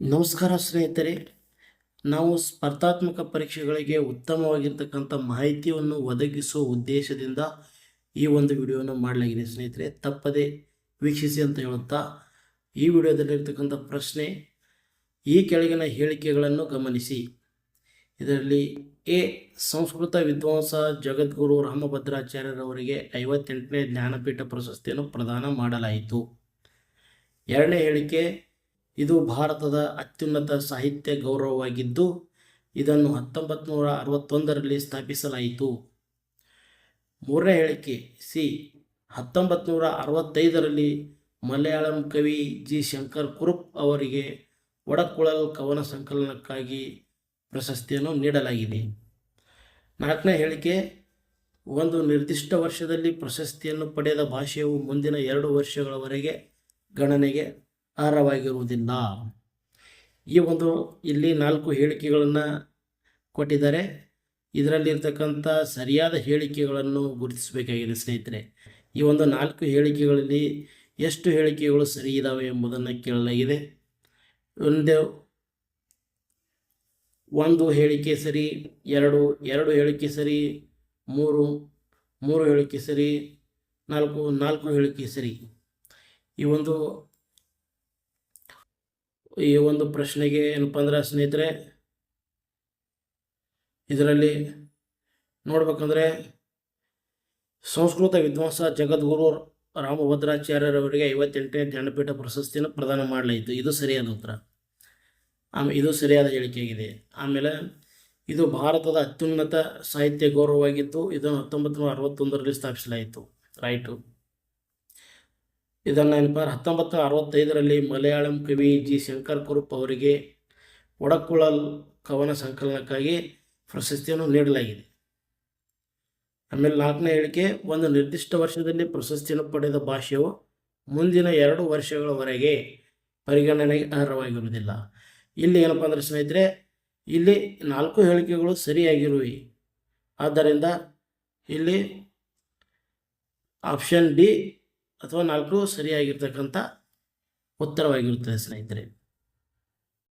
ನಮಸ್ಕಾರ ಸ್ನೇಹಿತರೆ. ನಾವು ಸ್ಪರ್ಧಾತ್ಮಕ ಪರೀಕ್ಷೆಗಳಿಗೆ ಉತ್ತಮವಾಗಿರ್ತಕ್ಕಂಥ ಮಾಹಿತಿಯನ್ನು ಒದಗಿಸುವ ಉದ್ದೇಶದಿಂದ ಈ ಒಂದು ವಿಡಿಯೋವನ್ನು ಮಾಡಲಾಗಿದೆ ಸ್ನೇಹಿತರೆ. ತಪ್ಪದೆ ವೀಕ್ಷಿಸಿ ಅಂತ ಹೇಳುತ್ತಾ, ಈ ವಿಡಿಯೋದಲ್ಲಿರ್ತಕ್ಕಂಥ ಪ್ರಶ್ನೆ, ಈ ಕೆಳಗಿನ ಹೇಳಿಕೆಗಳನ್ನು ಗಮನಿಸಿ. ಇದರಲ್ಲಿ ಎ, ಸಂಸ್ಕೃತ ವಿದ್ವಾಂಸ ಜಗದ್ಗುರು ರಾಮಭದ್ರಾಚಾರ್ಯರವರಿಗೆ ಐವತ್ತೆಂಟನೇ ಜ್ಞಾನಪೀಠ ಪ್ರಶಸ್ತಿಯನ್ನು ಪ್ರದಾನ ಮಾಡಲಾಯಿತು. ಎರಡನೇ ಹೇಳಿಕೆ ಇದು ಭಾರತದ ಅತ್ಯುನ್ನತ ಸಾಹಿತ್ಯ ಗೌರವವಾಗಿದ್ದು, ಇದನ್ನು ಹತ್ತೊಂಬತ್ತು ನೂರ ಅರವತ್ತೊಂದರಲ್ಲಿ ಸ್ಥಾಪಿಸಲಾಯಿತು. ಮೂರನೇ ಹೇಳಿಕೆ, ಸಿ. ಹತ್ತೊಂಬತ್ತು ನೂರ ಅರವತ್ತೈದರಲ್ಲಿ ಮಲಯಾಳಂ ಕವಿ ಜಿ. ಶಂಕರ್ ಕುರುಪ್ ಅವರಿಗೆ ಒಡಕುಳಲ್ ಕವನ ಸಂಕಲನಕ್ಕಾಗಿ ಪ್ರಶಸ್ತಿಯನ್ನು ನೀಡಲಾಗಿದೆ. ನಾಲ್ಕನೇ ಹೇಳಿಕೆ, ಒಂದು ನಿರ್ದಿಷ್ಟ ವರ್ಷದಲ್ಲಿ ಪ್ರಶಸ್ತಿಯನ್ನು ಪಡೆದ ಭಾಷೆಯು ಮುಂದಿನ ಎರಡು ವರ್ಷಗಳವರೆಗೆ ಗಣನೆಗೆ ಅರ್ಹವಾಗಿರುವುದಿಲ್ಲ ಈ ಒಂದು ಇಲ್ಲಿ ನಾಲ್ಕು ಹೇಳಿಕೆಗಳನ್ನು ಕೊಟ್ಟಿದ್ದಾರೆ. ಇದರಲ್ಲಿರ್ತಕ್ಕಂಥ ಸರಿಯಾದ ಹೇಳಿಕೆಗಳನ್ನು ಗುರುತಿಸಬೇಕಾಗಿದೆ ಸ್ನೇಹಿತರೆ. ಈ ಒಂದು ನಾಲ್ಕು ಹೇಳಿಕೆಗಳಲ್ಲಿ ಎಷ್ಟು ಹೇಳಿಕೆಗಳು ಸರಿ ಇದ್ದಾವೆ ಎಂಬುದನ್ನು ಕೇಳಲಾಗಿದೆ. ಒಂದು ಒಂದು ಹೇಳಿಕೆ ಸರಿ, ಎರಡು ಎರಡು ಹೇಳಿಕೆ ಸರಿ, ಮೂರು ಮೂರು ಹೇಳಿಕೆ ಸರಿ, ನಾಲ್ಕು ನಾಲ್ಕು ಹೇಳಿಕೆ ಸರಿ. ಈ ಒಂದು ಈ ಒಂದು ಪ್ರಶ್ನೆಗೆ ಏನಪ್ಪ ಅಂದ್ರೆ ಸ್ನೇಹಿತರೆ, ಇದರಲ್ಲಿ ನೋಡ್ಬೇಕಂದ್ರೆ ಸಂಸ್ಕೃತ ವಿದ್ವಾಂಸ ಜಗದ್ಗುರು ರಾಮಭದ್ರಾಚಾರ್ಯರವರಿಗೆ ಐವತ್ತೆಂಟನೇ ಜ್ಞಾನಪೀಠ ಪ್ರಶಸ್ತಿಯನ್ನು ಪ್ರದಾನ ಮಾಡಲಾಯಿತು. ಇದು ಸರಿಯಾದ ಉತ್ತರ. ಆಮೇಲೆ ಇದು ಸರಿಯಾದ ಹೇಳಿಕೆಯಾಗಿದೆ. ಆಮೇಲೆ, ಇದು ಭಾರತದ ಅತ್ಯುನ್ನತ ಸಾಹಿತ್ಯ ಗೌರವವಾಗಿದ್ದು, ಇದನ್ನು ಹತ್ತೊಂಬತ್ತು ನೂರ ಅರವತ್ತೊಂದರಲ್ಲಿ ಸ್ಥಾಪಿಸಲಾಯಿತು. ರೈಟು. ಇದನ್ನು ಏನಪ್ಪ ಹತ್ತೊಂಬತ್ತು ಅರವತ್ತೈದರಲ್ಲಿ ಮಲಯಾಳಂ ಕವಿ ಜಿ ಶಂಕರ್ ಕುರುಪ್ ಅವರಿಗೆ ಒಡಕುಳಲ್ ಕವನ ಸಂಕಲನಕ್ಕಾಗಿ ಪ್ರಶಸ್ತಿಯನ್ನು ನೀಡಲಾಗಿದೆ. ಆಮೇಲೆ ನಾಲ್ಕನೇ ಹೇಳಿಕೆ, ಒಂದು ನಿರ್ದಿಷ್ಟ ವರ್ಷದಲ್ಲಿ ಪ್ರಶಸ್ತಿಯನ್ನು ಪಡೆದ ಭಾಷೆಯು ಮುಂದಿನ ಎರಡು ವರ್ಷಗಳವರೆಗೆ ಪರಿಗಣನೆಗೆ ಅರ್ಹವಾಗಿರುವುದಿಲ್ಲ. ಇಲ್ಲಿ ಏನಪ್ಪ ಅಂದರೆ ಸ್ನೇಹಿತರೆ, ಇಲ್ಲಿ ನಾಲ್ಕು ಹೇಳಿಕೆಗಳು ಸರಿಯಾಗಿರುವಿ. ಆದ್ದರಿಂದ ಇಲ್ಲಿ ಆಪ್ಷನ್ ಡಿ ಅಥವಾ ನಾಲ್ಕು ಸರಿಯಾಗಿರ್ತಕ್ಕಂಥ ಉತ್ತರವಾಗಿರುತ್ತದೆ ಸ್ನೇಹಿತರೆ.